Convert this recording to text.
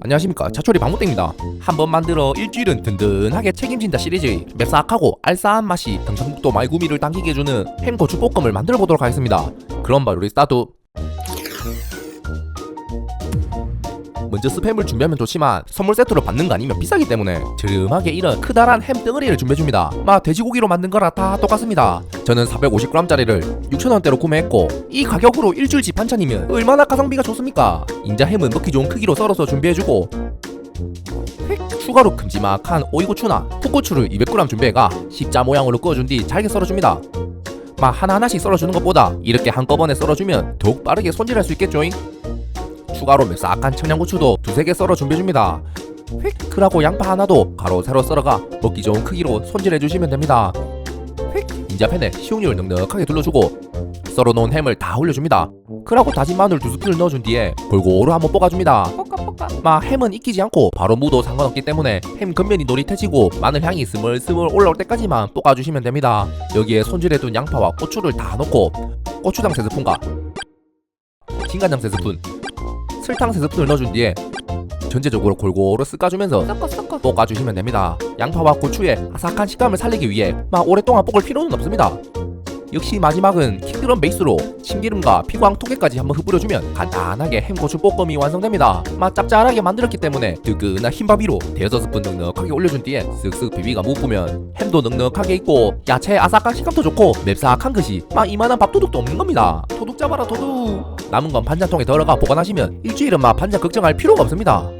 안녕하십니까. 차초리 방무땡입니다. 한번 만들어 일주일은 든든하게 책임진다 시리즈. 맵싹하고 알싸한 맛이 경상북도 말구미를 당기게 해주는 햄 고추 볶음을 만들어 보도록 하겠습니다. 그럼 바로 우리 스타트 먼저 스팸을 준비하면 좋지만 선물 세트로 받는 거 아니면 비싸기 때문에 저렴하게 이런 크다란 햄 덩어리를 준비해줍니다. 마 돼지고기로 만든 거랑 다 똑같습니다. 저는 450g짜리를 6,000원대로 구매했고 이 가격으로 일주일치 반찬이면 얼마나 가성비가 좋습니까? 인자 햄은 먹기 좋은 크기로 썰어서 준비해주고 획! 추가로 큼지막한 오이고추나 풋고추를 200g 준비해가 십자 모양으로 그어준 뒤 잘게 썰어줍니다. 마 하나하나씩 썰어주는 것보다 이렇게 한꺼번에 썰어주면 더욱 빠르게 손질할 수 있겠죠잉 추가로 맵싹한 청양고추도 두세 개 썰어 준비해줍니다. 휙크라고 양파 하나도 가로 세로 썰어가 먹기 좋은 크기로 손질해주시면 됩니다. 휙 인자 팬에 식용유를 넉넉하게 둘러주고 썰어놓은 햄을 다 올려줍니다. 그러고 다진 마늘 두 스푼을 넣어준 뒤에 골고루 한번 볶아줍니다. 마 햄은 익히지 않고 바로 무도 상관없기 때문에 햄 겉면이 노릿해지고 마늘 향이 스물스물 올라올 때까지만 볶아주시면 됩니다. 여기에 손질해둔 양파와 고추를 다 넣고 고추장 3스푼과 진간장 3스푼 설탕 3스푼을 넣어준 뒤에 전체적으로 골고루 쓱까주면서 섞어 섞어 볶아주시면 됩니다. 양파와 고추의 아삭한 식감을 살리기 위해 막 오랫동안 볶을 필요는 없습니다. 역시 마지막은 킥드럼 베이스로 참기름과 피광 통깨까지 한번 흩뿌려주면 간단하게 햄고추 볶음이 완성됩니다. 맛 짭짤하게 만들었기 때문에 뜨끈한 흰밥 위로 대여섯 스푼 넉넉하게 올려준 뒤에 쓱쓱 비비가 묶으면 햄도 넉넉하게 있고 야채의 아삭한 식감도 좋고 맵싹한 것이 막 이만한 밥도둑도 없는 겁니다. 도둑 잡아라 도둑. 남은 건 반찬통에 덜어가 보관하시면 일주일은 막 반찬 걱정할 필요가 없습니다.